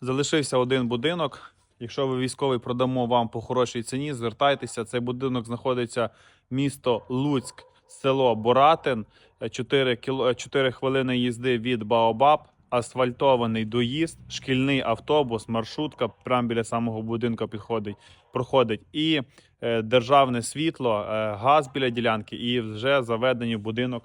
Залишився один будинок. Якщо ви військовий продамо вам по хорошій ціні, звертайтеся. Цей будинок знаходиться місто Луцьк, село Боратин, 4, кіло, 4 хвилини їзди від Баобаб, асфальтований доїзд, шкільний автобус, маршрутка прямо біля самого будинку підходить, проходить. І е, державне світло, е, газ біля ділянки, і вже заведені в будинок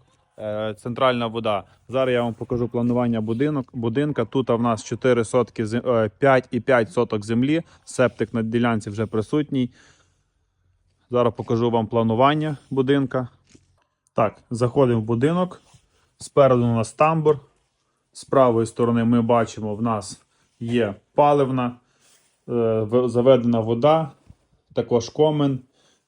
центральна вода. Зараз я вам покажу планування будинок, будинка. Тут в нас 4 сотки, е, 5,5 соток землі. Септик на ділянці вже присутній. Зараз покажу вам планування будинка. Так, заходимо в будинок. Спереду у нас тамбур. З правої сторони ми бачимо, в нас є паливна, е, заведена вода, також комен,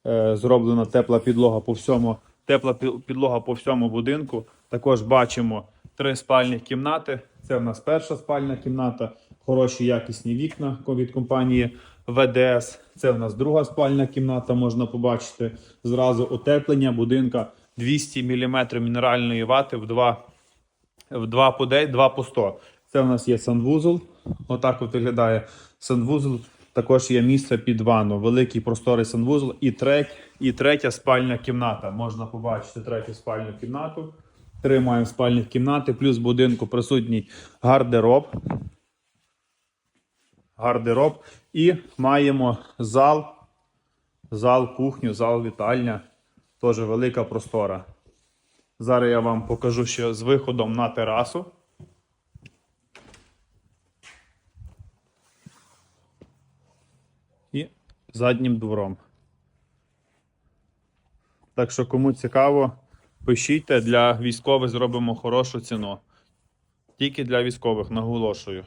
е, зроблена тепла підлога по всьому, тепла підлога по всьому будинку. Також бачимо три спальні кімнати. Це в нас перша спальна кімната, хороші якісні вікна від компанії ВДС. Це в нас друга спальна кімната, можна побачити. Зразу утеплення будинка 200 мм мінеральної вати в два в 2 по 9, 2 по 100. Це в нас є санвузол. Отак от виглядає санвузол. Також є місце під ванну. Великий просторий санвузол. І, треть, і третя спальня кімната. Можна побачити третю спальню кімнату. Три маємо спальних кімнати, плюс в будинку присутній гардероб. Гардероб. І маємо зал, зал, кухню, зал, вітальня. Теж велика простора. Зараз я вам покажу ще з виходом на терасу. І заднім двором. Так що, кому цікаво, пишіть для військових зробимо хорошу ціну. Тільки для військових, наголошую.